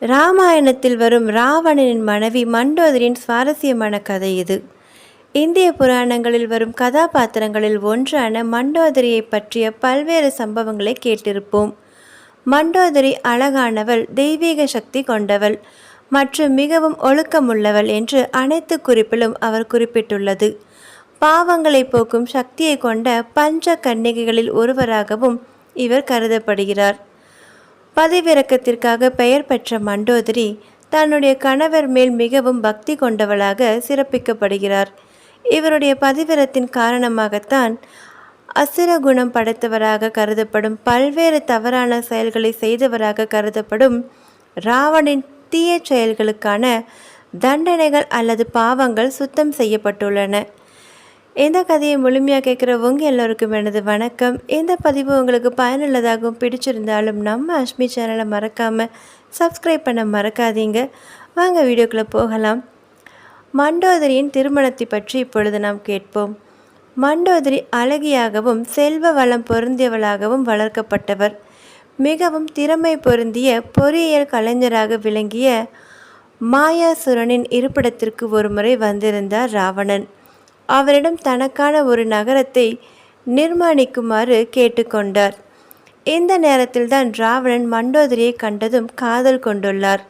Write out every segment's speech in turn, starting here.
ராமாயணத்தில் வரும் ராவணனின் மனைவி மண்டோதரின் சுவாரஸ்யமான கதை இது. இந்திய புராணங்களில் வரும் கதாபாத்திரங்களில் ஒன்றான மண்டோதரியை பற்றிய பல்வேறு சம்பவங்களை கேட்டிருப்போம். மண்டோதரி அழகானவள் தெய்வீக சக்தி கொண்டவள் மற்றும் மிகவும் ஒழுக்கமுள்ளவள் என்று அனைத்து குறிப்பிலும் அவர் குறிப்பிட்டுள்ளது. பாவங்களை போக்கும் சக்தியை கொண்ட பஞ்ச கன்னிகைகளில் ஒருவராகவும் இவர் கருதப்படுகிறார். பதிவிறக்கத்திற்காக பெயர் பெற்ற மண்டோதரி தன்னுடைய கணவர் மேல் மிகவும் பக்தி கொண்டவளாக சிறப்பிக்கப்படுகிறார். இவருடைய பதிவிரத்தின் காரணமாகத்தான் அசுர குணம் படைத்தவராக கருதப்படும் பல்வேறு தவறான செயல்களை செய்தவராக கருதப்படும் ராவணின் தீய செயல்களுக்கான தண்டனைகள் அல்லது பாவங்கள் சுத்தம் செய்யப்பட்டுள்ளன. இந்த கதையை முழுமையாக கேட்குற உங்கள் எல்லோருக்கும் எனது வணக்கம். இந்த பதிவு உங்களுக்கு பயனுள்ளதாகவும் பிடிச்சிருந்தாலும் நம்ம அஷ்மி சேனலை மறக்காமல் சப்ஸ்கிரைப் பண்ண மறக்காதீங்க. வாங்க வீடியோக்குள்ளே போகலாம். மண்டோதரியின் திருமணத்தை பற்றி இப்பொழுது நாம் கேட்போம். மண்டோதரி அழகியாகவும் செல்வ வளம் பொருந்தியவளாகவும் வளர்க்கப்பட்டவர். மிகவும் திறமை பொருந்திய பொறியியல் கலைஞராக விளங்கிய மாயாசுரனின் இருப்பிடத்திற்கு ஒருமுறை வந்திருந்தார் ராவணன். அவரிடம் தனக்கான ஒரு நகரத்தை நிர்மாணிக்குமாறு கேட்டுக்கொண்டார். இந்த நேரத்தில்தான் ராவணன் மண்டோதரியை கண்டதும் காதல் கொண்டுள்ளார்.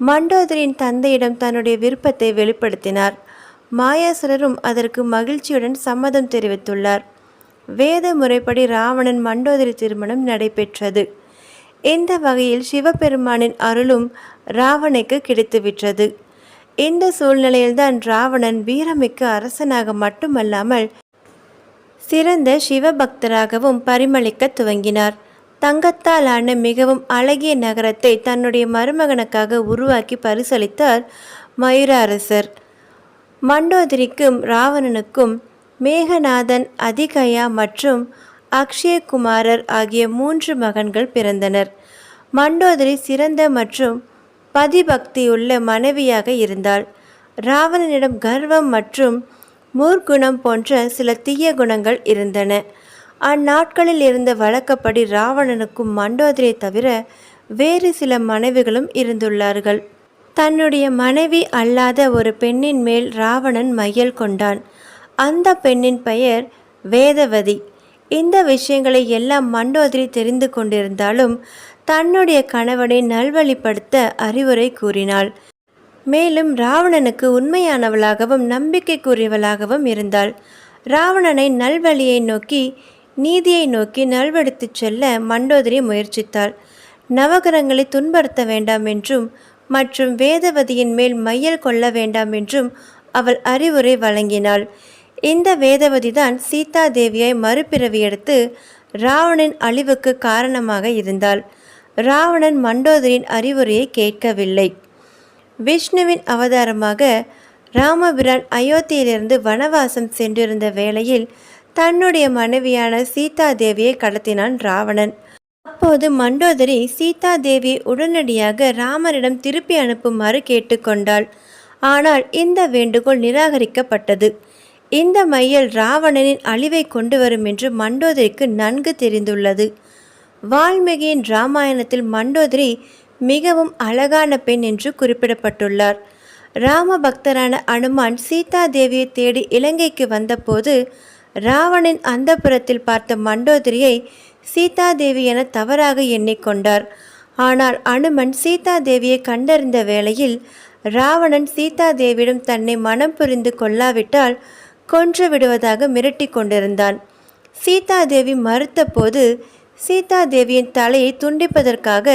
மண்டோதரியின் தந்தையிடம் தன்னுடைய விருப்பத்தை வெளிப்படுத்தினார். மாயாசுரரும் அதற்கு மகிழ்ச்சியுடன் சம்மதம் தெரிவித்துள்ளார். வேத முறைப்படி ராவணன் மண்டோதரி திருமணம் நடைபெற்றது. இந்த வகையில் சிவபெருமானின் அருளும் ராவணைக்கு கிடைத்துவிட்டது. இந்த சூழ்நிலையில்தான் ராவணன் வீரமிக்க அரசனாக மட்டுமல்லாமல் சிறந்த சிவபக்தராகவும் பரிமளிக்க துவங்கினார். தங்கத்தால் ஆன மிகவும் அழகிய நகரத்தை தன்னுடைய மருமகனுக்காக உருவாக்கி பரிசளித்தார் மயூர அரசர் மண்டோதரிக்கும் ராவணனுக்கும் மேகநாதன் அதிகயா மற்றும் அக்ஷயகுமாரர் ஆகிய மூன்று மகன்கள் பிறந்தனர். மண்டோதரி சிறந்த மற்றும் பதிபக்தியுள்ள மனைவியாக இருந்தாள். ராவணனிடம் கர்வம் மற்றும் மூர்க்குணம் போன்ற சில தீய குணங்கள் இருந்தன. அந்நாட்களில் இருந்த வழக்கப்படி ராவணனுக்கும் மண்டோதரியை தவிர வேறு சில மனைவிகளும் இருந்துள்ளார்கள். தன்னுடைய மனைவி அல்லாத ஒரு பெண்ணின் மேல் ராவணன் மையல் கொண்டான். அந்த பெண்ணின் பெயர் வேதவதி. இந்த விஷயங்களை எல்லாம் மண்டோதரி தெரிந்து கொண்டிருந்தாலும் தன்னுடைய கணவனை நல்வழிப்படுத்த அறிவுரை கூறினாள். மேலும் ராவணனுக்கு உண்மையானவளாகவும் நம்பிக்கைக்குரியவளாகவும் இருந்தாள். ராவணனை நல்வழியை நோக்கி நீதியை நோக்கி நல்வெடுத்துச் செல்ல மண்டோதரி முயற்சித்தாள். நவகரங்களை துன்படுத்த வேண்டாம் என்றும் மற்றும் வேதவதியின் மேல் மையல் கொள்ள வேண்டாம் என்றும் அவள் அறிவுரை வழங்கினாள். இந்த வேதவதிதான் சீதா தேவியை மறுபிறவி எடுத்து ராவணன் அழிவுக்கு காரணமாக இருந்தாள். ராவணன் மண்டோதரின் அறிவுரையை கேட்கவில்லை. விஷ்ணுவின் அவதாரமாக ராமபிரான் அயோத்தியிலிருந்து வனவாசம் சென்றிருந்த வேளையில் தன்னுடைய மனைவியான சீதா தேவியை கடத்தினான் ராவணன். அப்போது மண்டோதரி சீதா தேவியை உடனடியாக ராமரிடம் திருப்பி அனுப்புமாறு கேட்டுக்கொண்டாள். ஆனால் இந்த வேண்டுகோள் நிராகரிக்கப்பட்டது. இந்த மையல் ராவணனின் அழிவை கொண்டு வரும் என்று மண்டோதரிக்கு நன்கு தெரிந்துள்ளது. வால்மீகியின் ராமாயணத்தில் மண்டோதரி மிகவும் அழகான பெண் என்று குறிப்பிடப்பட்டுள்ளார். ராம பக்தரான அனுமான் சீதா தேவியை தேடி இலங்கைக்கு வந்தபோது ராவணின் அந்தப்புறத்தில் பார்த்த மண்டோதரியை சீதா தேவி என தவறாக எண்ணிக்கொண்டார். ஆனால் அனுமன் சீதா தேவியை கண்டறிந்த வேளையில் ராவணன் சீதா தேவியிடம் தன்னை மனம் புரிந்து கொள்ளாவிட்டால் கொன்று விடுவதாக மிரட்டி கொண்டிருந்தான். சீதா தேவி மறுத்தபோது சீதா தேவியின் தலையை துண்டிப்பதற்காக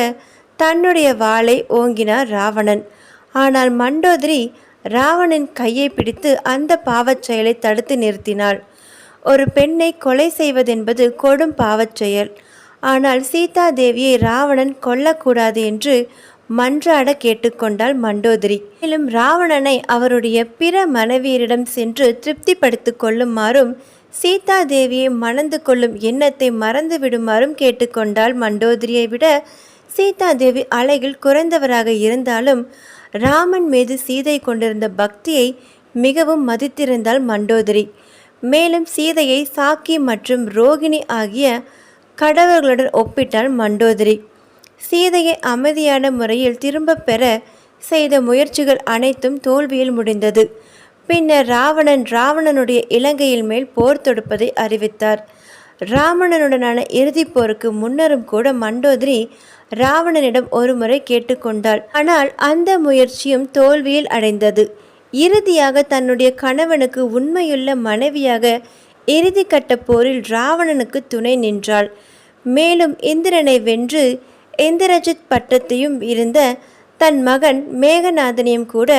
தன்னுடைய வாளை ஓங்கினார் ராவணன். ஆனால் மண்டோதரி ராவணன் கையை பிடித்து அந்த பாவச் செயலை தடுத்து நிறுத்தினாள். ஒரு பெண்ணை கொலை செய்வதென்பது கொடும் பாவச் செயல். ஆனால் சீதா தேவியை ராவணன் கொல்லக்கூடாது என்று மன்றாட கேட்டுக்கொண்டாள் மண்டோதரி. மேலும் ராவணனை அவருடைய பிற மனைவியரிடம் சென்று திருப்திப்படுத்திக் கொள்ளுமாறும் சீதா தேவியை மணந்து கொள்ளும் எண்ணத்தை மறந்து விடுமாறும் கேட்டுக்கொண்டாள் மண்டோதரியை விட சீதா தேவி அழகில் குறைந்தவராக இருந்தாலும் ராமன் மீது சீதை கொண்டிருந்த பக்தியை மிகவும் மதித்திருந்தாள் மண்டோதரி. மேலும் சீதையை சாக்கி மற்றும் ரோகிணி ஆகிய கடவர்களுடன் ஒப்பிட்டாள் மண்டோதரி. சீதையை அமைதியான முறையில் திரும்பப் பெற செய்த முயற்சிகள் அனைத்தும் தோல்வியில் முடிந்தது. பின்னர் ராவணன் ராவணனுடைய இலங்கையில் மேல் போர் தொடுப்பதை அறிவித்தார். ராவணனுடனான இறுதிப் போருக்கு முன்னரும் கூட மண்டோதரி ராவணனிடம் ஒருமுறை கேட்டுக்கொண்டாள். ஆனால் அந்த முயற்சியும் தோல்வியில் அடைந்தது. இறுதியாக தன்னுடைய கணவனுக்கு உண்மையுள்ள மனைவியாக இறுதி கட்ட போரில் ராவணனுக்கு துணை நின்றாள். மேலும் இந்திரனை வென்று இந்திரஜித் பட்டத்தையும் இருந்த தன் மகன் மேகநாதனையும் கூட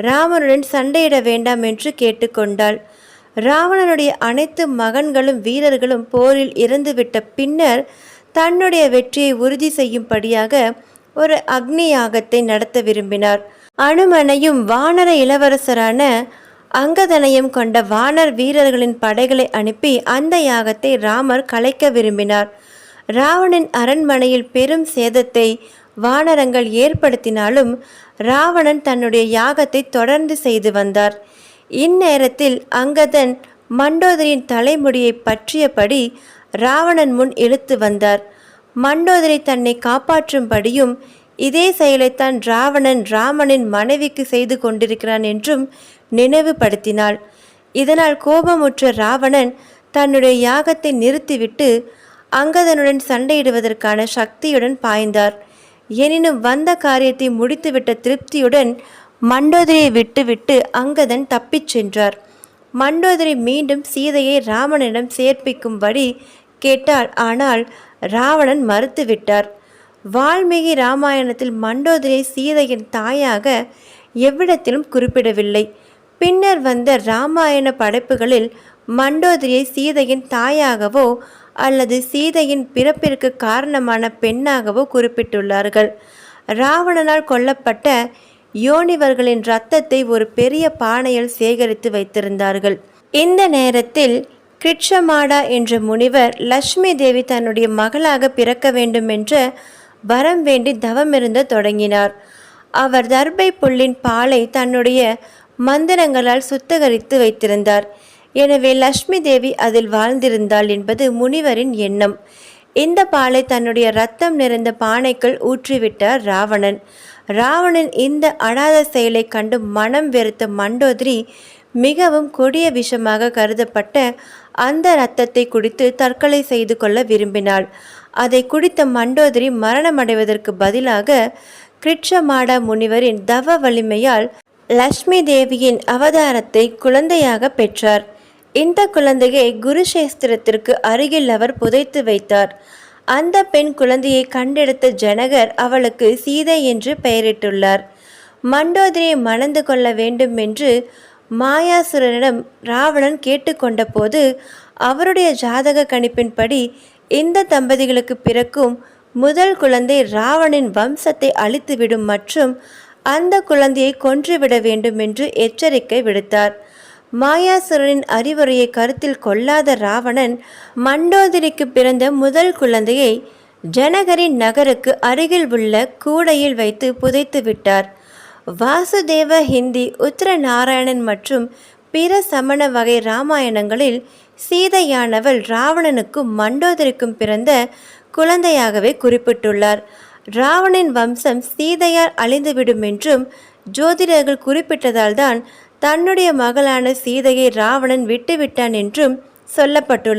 ராமனுடன் சண்டையிட வேண்டாம் என்று கேட்டுக்கொண்டாள். ராவணனுடைய அனைத்து மகன்களும் வீரர்களும் போரில் இறந்துவிட்ட பின்னர் தன்னுடைய வெற்றியை உறுதி செய்யும்படியாக ஒரு அக்னி யாகத்தை நடத்த விரும்பினார். அனுமனையும் வானர இளவரசரான அங்கதனையும் கொண்ட வானர் வீரர்களின் படைகளை அனுப்பி அந்த யாகத்தை ராமர் கலைக்க விரும்பினார். ராவணன் அரண்மனையில் பெரும் சேதத்தை வானரங்கள் ஏற்படுத்தினாலும் ராவணன் தன்னுடைய யாகத்தை தொடர்ந்து செய்து வந்தார். இந்நேரத்தில் அங்கதன் மண்டோதரியின் தலைமுடியை பற்றியபடி ராவணன் முன் இழுத்து வந்தார். மண்டோதரி தன்னை காப்பாற்றும்படியும் இதே செயலைத்தான் ராவணன் ராமனின் மனைவிக்கு செய்து கொண்டிருக்கிறான் என்றும் நினைவுபடுத்தினாள். இதனால் கோபமுற்ற ராவணன் தன்னுடைய யாகத்தை நிறுத்திவிட்டு அங்கதனுடன் சண்டையிடுவதற்கான சக்தியுடன் பாய்ந்தார். எனினும் வந்த காரியத்தை முடித்துவிட்ட திருப்தியுடன் மண்டோதரியை விட்டுவிட்டு அங்கதன் தப்பிச் சென்றார். மண்டோதரி மீண்டும் சீதையை ராவணனிடம் சேர்ப்பிக்கும்படி கேட்டாள். ஆனால் ராவணன் மறுத்துவிட்டார். வால்மீகி ராமாயணத்தில் மண்டோதரியை சீதையின் தாயாக எவ்விடத்திலும் குறிப்பிடவில்லை. பின்னர் வந்த ராமாயண படைப்புகளில் மண்டோதரியை சீதையின் தாயாகவோ அல்லது சீதையின் பிறப்பிற்கு காரணமான பெண்ணாகவோ குறிப்பிட்டுள்ளார்கள். ராவணனால் கொல்லப்பட்ட யோனிவர்களின் இரத்தத்தை ஒரு பெரிய பானையில் சேகரித்து வைத்திருந்தார்கள். இந்த நேரத்தில் கிருட்சமாடா என்ற முனிவர் லட்சுமி தேவி தன்னுடைய மகளாக பிறக்க வேண்டும் என்ற வரம் வேண்டி தவமிருந்த தொடங்கினார். அவர் தர்பை புல்லின் பாலை தன்னுடைய மந்திரங்களால் சுத்தகரித்து வைத்திருந்தார். எனவே லக்ஷ்மி தேவி அதில் வாழ்ந்திருந்தாள் என்பது முனிவரின் எண்ணம். இந்த பாலை தன்னுடைய ரத்தம் நிறைந்த பானைக்குள் ஊற்றிவிட்டார் ராவணன். ராவணன் இந்த அனாத செயலை கண்டு மனம் வெறுத்த மண்டோதரி மிகவும் கொடிய விஷமாக கருதப்பட்ட அந்த இரத்தத்தை குடித்து தற்கொலை செய்து கொள்ள விரும்பினாள். அதை குடித்த மண்டோதரி மரணமடைவதற்கு பதிலாக கிருட்சமாடா முனிவரின் தவ வலிமையால் லக்ஷ்மி தேவியின் அவதாரத்தை குழந்தையாக பெற்றார். இந்த குழந்தையை குருஷேஸ்திரத்திற்கு அருகில் அவர் புதைத்து வைத்தார். அந்த பெண் குழந்தையை கண்டெடுத்த ஜனகர் அவளுக்கு சீதை என்று பெயரிட்டுள்ளார். மண்டோதரியை மணந்து கொள்ள வேண்டும் என்று மாயாசுரனிடம் ராவணன் கேட்டுக்கொண்ட போது அவருடைய ஜாதக கணிப்பின்படி இந்த தம்பதிகளுக்கு பிறக்கும் முதல் குழந்தை ராவணின் வம்சத்தை அழித்துவிடும் மற்றும் அந்த குழந்தையை கொன்றுவிட வேண்டும் என்று எச்சரிக்கை விடுத்தார். மாயாசுரனின் அறிவுரையை கருத்தில் கொள்ளாத ராவணன் மண்டோதரிக்கு பிறந்த முதல் குழந்தையை ஜனகரின் நகருக்கு அருகில் உள்ள கூடையில் வைத்து புதைத்து விட்டார். வாசுதேவ ஹிந்தி உத்தரநாராயணன் மற்றும் பிற சமண வகை ராமாயணங்களில் சீதையானவள் ராவணனுக்கும் மண்டோதரிக்கும் பிறந்த குழந்தையாகவே குறிப்பிட்டுள்ளார். ராவணின் வம்சம் சீதையால் அழிந்துவிடும் என்றும் ஜோதிடர்கள் குறிப்பிட்டதால் தான் தன்னுடைய மகளான சீதையை ராவணன் விட்டுவிட்டான் என்றும் சொல்லப்பட்டுள்ளது.